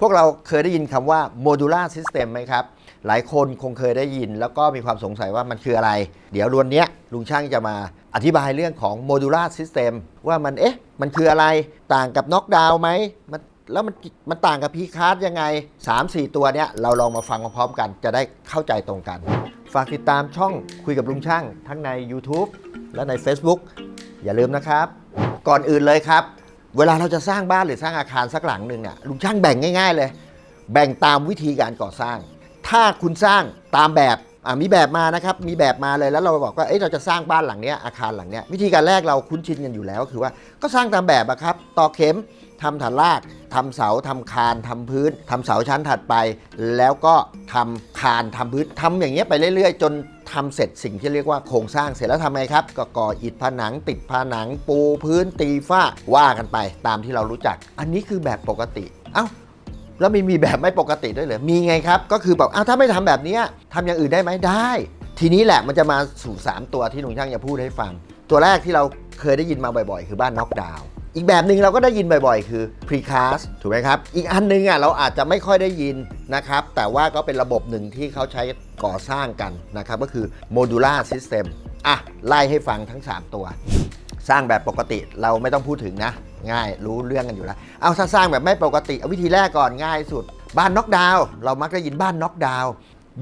พวกเราเคยได้ยินคำว่า modular system ไหมครับ หลายคนคงเคยได้ยิน แล้วก็มีความสงสัยว่ามันคืออะไร เดี๋ยวรวนเนี้ยลุงช่างจะมาอธิบายเรื่องของ modular system ว่ามันเอ๊ะ มันคืออะไรต่างกับ knock down ไหมมันแล้วมันมันต่างกับ p c a r d ยังไง 3-4 ตัวเนี้ยเราลองมาฟังพร้อมๆกันจะได้เข้าใจตรงกัน ฝากติดตามช่องคุยกับลุงช่าง ทั้งใน YouTube และใน Facebook อย่าลืมนะครับ ก่อนอื่นเลยครับ เวลาเราจะสร้างบ้านหรือสร้างอาคารสักหลังหนึ่งเนี่ยลุงช่างแบ่งง่าย ๆ เลย แบ่งตามวิธีการก่อสร้าง ถ้าคุณสร้างตามแบบมีแบบมานะครับ มีแบบมาเลยแล้วเราบอกว่าเอ้ยเราจะสร้างบ้านหลังเนี้ยอาคารหลังเนี้ยวิธีการแรกเราคุ้นชินกันอยู่แล้วก็คือว่าก็สร้างตามแบบอะครับตอกเข็มทำฐานรากทำเสาทำคานทำพื้นทำเสาชั้นถัดไป แล้วก็ทำคานทำพื้นทำอย่างเงี้ยไปเรื่อยๆ จน ทำเสร็จสิ่งที่เรียกว่าโครงสร้างเสร็จแล้วทำไงครับ ก็ก่ออิฐผนัง ติดผนังปูพื้นตีฝ้าว่ากันไปตามที่เรารู้จัก อันนี้คือแบบปกติ เอ้าแล้วมีมีแบบไม่ปกติด้วยเหรอ มีไงครับ ก็คือแบบอ้าวถ้าไม่ทำแบบนี้ยทำอย่างอื่นได้ไหมได้ ทีนี้แหละมันจะมาสู่ 3 ตัวที่ลุงช่างจะพูดให้ฟัง ตัวแรกที่เราเคยได้ยินมาบ่อยๆ คือบ้านน็อกดาวน์ อีกแบบหนึ่งเราก็ได้ยินบ่อยๆ คือ precast ถูกไหมครับ อีกอันหนึงอะเราอาจจะไม่ค่อยได้ยินนะครับ แต่ว่าก็เป็นระบบหนึ่งที่เขาใช้ก่อสร้างกันนะครับ ก็คือ modular system อะ ไล่ให้ฟังทั้ง 3 ตัว สร้างแบบปกติเราไม่ต้องพูดถึงนะ ง่ายรู้เรื่องกันอยู่แล้ว เอาถ้าสร้างแบบไม่ปกติเอาวิธีแรกก่อนง่ายสุด บ้านน็อกดาวน์เรามักจะยินบ้านน็อกดาวน์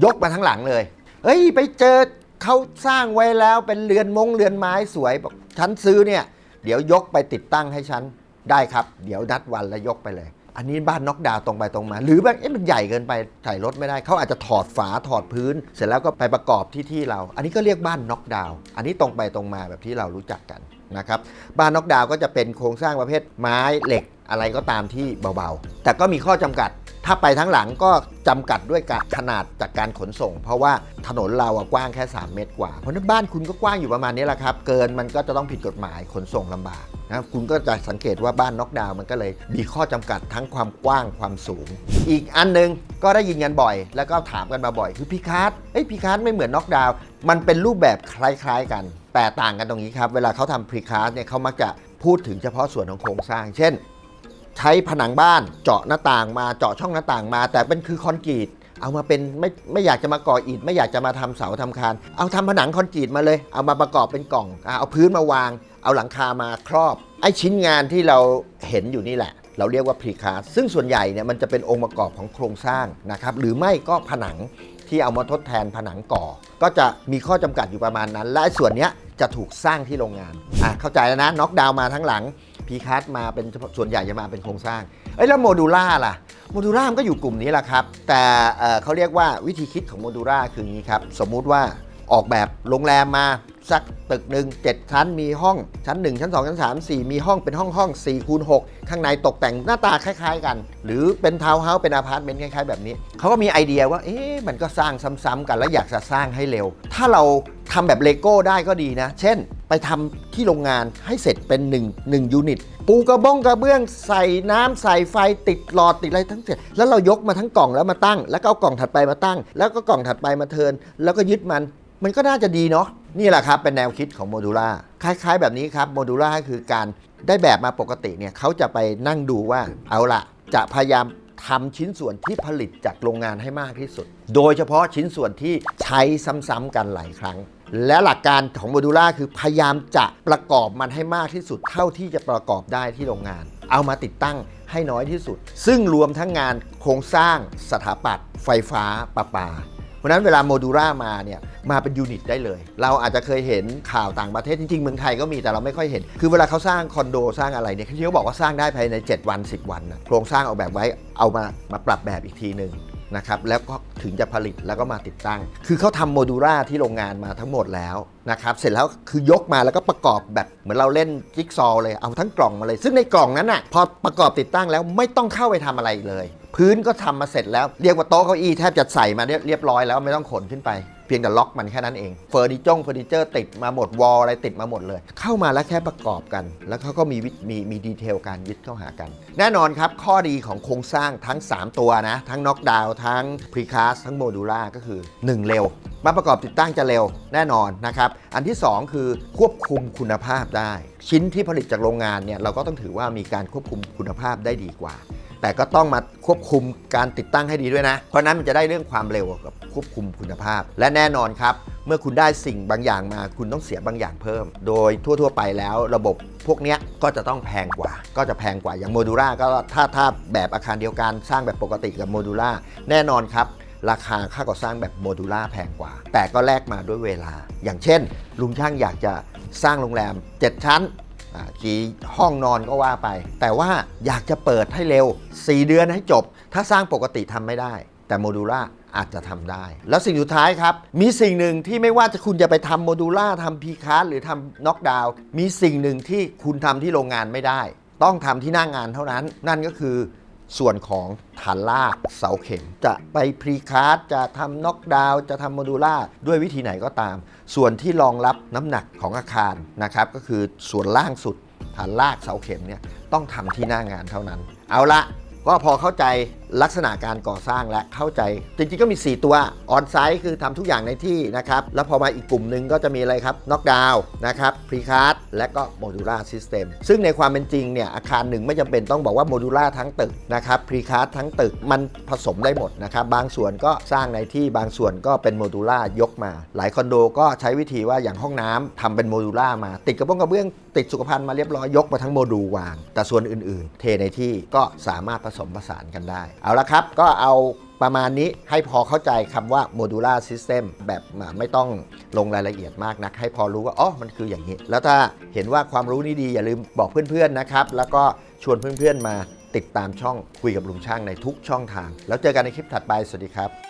ยกมาทั้งหลังเลยเฮ้ยไปเจอเขาสร้างไว้แล้วเป็นเรือนมงเรือนไม้สวยบอกฉันซื้อเนี่ย เดี๋ยวยกไปติดตั้งให้ฉันได้ครับ เดี๋ยวนัดวันแล้วยกไปเลย อันนี้บ้านน็อกดาวน์ตรงไปตรงมา หรือแบบเอ๊ะมันใหญ่เกินไปถ่ายรถไม่ได้เขาอาจจะถอดฝาถอดพื้น เสร็จแล้วก็ไปประกอบที่ที่เรา อันนี้ก็เรียกบ้านน็อกดาวน์อันนี้ตรงไปตรงมาแบบที่เรารู้จักกันนะครับบ้านน็อกดาวน์ก็จะเป็นโครงสร้างประเภทไม้เหล็กอะไรก็ตามที่เบาๆ แต่ก็มีข้อจำกัด ถ้าไปทั้งหลังก็จำกัดด้วยขนาดจากการขนส่ง เพราะว่าถนนเราอะกว้างแค่ 3 เมตรกว่า เพราะนั้นบ้านคุณก็กว้างอยู่ประมาณนี้แหละครับ เกินมันก็จะต้องผิดกฎหมายขนส่งลำบากนะคุณก็จะสังเกตว่าบ้านน็อกดาวน์มันก็เลยมีข้อจำกัดทั้งความกว้างความสูง อีกอันหนึงก็ได้ยินกันบ่อย แล้วก็ถามกันมาบ่อย คือพีคาร์ดเอ้ยพีคาร์ดไม่เหมือนน็อกดาวน์มันเป็นรูปแบบคล้ายๆกัน แต่ต่างกันตรงนี้ครับ เวลาเขาทำพรีคาร์ดเนี่ยเขามักจะพูดถึงเฉพาะส่วนของโครงสร้าง เช่น ใช้ผนังบ้านเจาะหน้าต่างมาเจาะช่องหน้าต่างมา แต่เป็นคือคอนกรีตเอามาเป็นไม่ไม่อยากจะมาก่ออิฐไม่อยากจะมาทำเสาทำคาน เอาทำผนังคอนกรีตมาเลย เอามาประกอบเป็นกล่อง เอาพื้นมาวาง เอาหลังคามาครอบ ไอ้ชิ้นงานที่เราเห็นอยู่นี่แหละ เราเรียกว่าพรีคาสซึ่งส่วนใหญ่เนี่ยมันจะเป็นองค์ประกอบของโครงสร้างนะครับหรือไม่ก็ผนังที่เอามาทดแทนผนังก่อ ก็จะมีข้อจำกัดอยู่ประมาณนั้น และส่วนเนี้ยจะถูกสร้างที่โรงงานอะเข้าใจแล้วนะน็อกดาวน์มาทั้งหลัง พีคัสมาเป็นส่วนใหญ่จะมาเป็นโครงสร้างเอ้ยแล้วโมดูล่าล่ะโมดูล่ามันก็อยู่กลุ่มนี้แหละครับ แต่เขาเรียกว่าวิธีคิดของโมดูล่าคืออย่างนี้ครับ สมมุติว่าออกแบบโรงแรมมาสักตึกหนึ่ง7ชั้นมีห้องชั้น 1 ชั้น 2 ชั้น 3 4 มีห้องเป็นห้องห้อง4คูณ6ข้างในตกแต่งหน้าตาคล้าย ๆ กัน หรือเป็นทาวน์เฮาส์เป็นอพาร์ตเมนต์คล้าย ๆ แบบนี้ เขาก็มีไอเดียว่า เอ๊ะมันก็สร้างซ้ำๆกันแล้วอยากจะสร้างให้เร็ว ถ้าเราทำแบบเลโก้ได้ก็ดีนะ เช่น ไปทำที่โรงงานให้เสร็จเป็น1 1ยูนิต ปูกระบ้งกระเบื้องใส่น้ำใส่ไฟติดหลอดติดอะไรทั้งเสร็จ แล้วเรายกมาทั้งกล่องแล้วมาตั้ง แล้วก็เอากล่องถัดไปมาตั้ง แล้วก็กล่องถัดไปมาเทิน แล้วก็ยึดมัน มันก็น่าจะดีเนาะนี่แหละครับเป็นแนวคิดของโมดูล่าคล้ายๆ แบบนี้ครับโมดูล่าคือการได้แบบมาปกติเนี่ยเขาจะไปนั่งดูว่าเอาละจะพยายามทำชิ้นส่วนที่ผลิตจากโรงงานให้มากที่สุด โดยเฉพาะชิ้นส่วนที่ใช้ซ้ำๆกันหลายครั้ง และหลักการของโมดูล่าคือพยายามจะประกอบมันให้มากที่สุดเท่าที่จะประกอบได้ที่โรงงาน เอามาติดตั้งให้น้อยที่สุด ซึ่งรวมทั้งงานโครงสร้างสถาปัตย์ไฟฟ้าประปา เพราะนั้นเวลาโมดูล่ามาเนี่ยมาเป็นยูนิตได้เลย เราอาจจะเคยเห็นข่าวต่างประเทศจริงๆเมืองไทยก็มีแต่เราไม่ค่อยเห็น คือเวลาเขาสร้างคอนโดสร้างอะไรเนี่ยเขาบอกว่าสร้างได้ภายใน 7 วัน 10 วันนะโครงสร้างออกแบบไว้เอามามาปรับแบบอีกทีหนึ่ง นะครับแล้วก็ถึงจะผลิตแล้วก็มาติดตั้ง คือเขาทำโมดูล่าที่โรงงานมาทั้งหมดแล้วนะครับเสร็จแล้วคือยกมาแล้วก็ประกอบแบบเหมือนเราเล่นจิ๊กซอว์เลยเอาทั้งกล่องมาเลย ซึ่งในกล่องนั้นน่ะพอประกอบติดตั้งแล้วไม่ต้องเข้าไปทำอะไรเลย พื้นก็ทำมาเสร็จแล้วเรียกว่าโต๊ะเก้าอี้แทบจะใส่มาเรียบร้อยแล้วไม่ต้องขนขึ้นไป เพียงแต่ล็อกมันแค่นั้นเองเฟอร์นิจงเฟอร์นิเจอร์ติดมาหมดวอลอะไรติดมาหมดเลย เข้ามาแล้วแค่ประกอบกัน แล้วเขาก็มีวิมีมีดีเทลการยึดเข้าหากัน แน่นอนครับ ข้อดีของโครงสร้างทั้ง 3 ตัวนะ ทั้งน็อกดาวน์ทั้งพรีคาสทั้งโมดูล่าก็คือ 1 เร็ว มาประกอบติดตั้งจะเร็วแน่นอนนะครับ อันที่ 2 คือควบคุมคุณภาพได้ ชิ้นที่ผลิตจากโรงงานเนี่ยเราก็ต้องถือว่ามีการควบคุมคุณภาพได้ดีกว่า แต่ก็ต้องมาควบคุมการติดตั้งให้ดีด้วยนะ เพราะนั้นมันจะได้เรื่องความเร็วกับควบคุมคุณภาพ และแน่นอนครับ เมื่อคุณได้สิ่งบางอย่างมา คุณต้องเสียบางอย่างเพิ่ม โดยทั่ว ๆ ไปแล้วระบบพวกนี้ก็จะต้องแพงกว่า ก็จะแพงกว่าอย่างโมดูล่าก็ถ้าถ้าแบบอาคารเดียวกันสร้างแบบปกติกับโมดูล่าแน่นอนครับราคาค่าก่อสร้างแบบโมดูล่าแพงกว่า แต่ก็แลกมาด้วยเวลา อย่างเช่น ลุงช่างอยากจะสร้างโรงแรม 7 ชั้น สีห้องนอนก็ว่าไป แต่ว่าอยากจะเปิดให้เร็ว 4 เดือนให้จบ ถ้าสร้างปกติทำไม่ได้ แต่โมดูล่าอาจจะทำได้ แล้วสิ่งสุดท้ายครับ มีสิ่งหนึ่งที่ไม่ว่าจะคุณจะไปทำโมดูล่าทำพีคาร์หรือทำน็อกดาวน์มีสิ่งหนึ่งที่คุณทำที่โรงงานไม่ได้ ต้องทำที่หน้างงานเท่านั้น นั่นก็คือ ส่วนของฐานลากเสาเข็ม จะไปพรีคาร์ดจะทำน็อกดาวน์จะทำโมดูล่าด้วยวิธีไหนก็ตาม ส่วนที่รองรับน้ำหนักของอาคารนะครับก็คือส่วนล่างสุดฐานลากเสาเข็มเนี่ยต้องทำที่หน้างานเท่านั้น เอาละก็พอเข้าใจลักษณะการก่อสร้างและเข้าใจ จริงๆก็มี 4 ตัวออนไซต์คือทำทุกอย่างในที่นะครับ แล้วพอมาอีกกลุ่มหนึ่งก็จะมีอะไรครับน็อกดาวน์นะครับพรีคาร์และก็โมดูล่าซิสเต็มซึ่งในความเป็นจริงเนี่ยอาคารหนึ่งไม่จำเป็นต้องบอกว่าโมดูล่าทั้งตึกนะครับพรีคาร์ทั้งตึกมันผสมได้หมดนะครับบางส่วนก็สร้างในที่บางส่วนก็เป็นโมดูล่ายกมา หลายคอนโดก็ใช้วิธีว่าอย่างห้องน้ำทำเป็นโมดูล่ามา ติดกระเบื้องกระเบื้องติดสุขภัณฑ์มาเรียบร้อยยกมาทั้งโมดูลวาง แต่ส่วนอื่น ๆ เทในที่ก็สามารถผสมผสานกันได้เอาละครับ ก็เอาประมาณนี้ให้พอเข้าใจคำว่า modular system แบบไม่ต้องลงรายละเอียดมากนักให้พอรู้ว่าอ๋อมันคืออย่างนี้ แล้วถ้าเห็นว่าความรู้นี้ดีอย่าลืมบอกเพื่อนๆนะครับ แล้วก็ชวนเพื่อนๆมาติดตามช่องคุยกับลุงช่างในทุกช่องทาง แล้วเจอกันในคลิปถัดไป สวัสดีครับ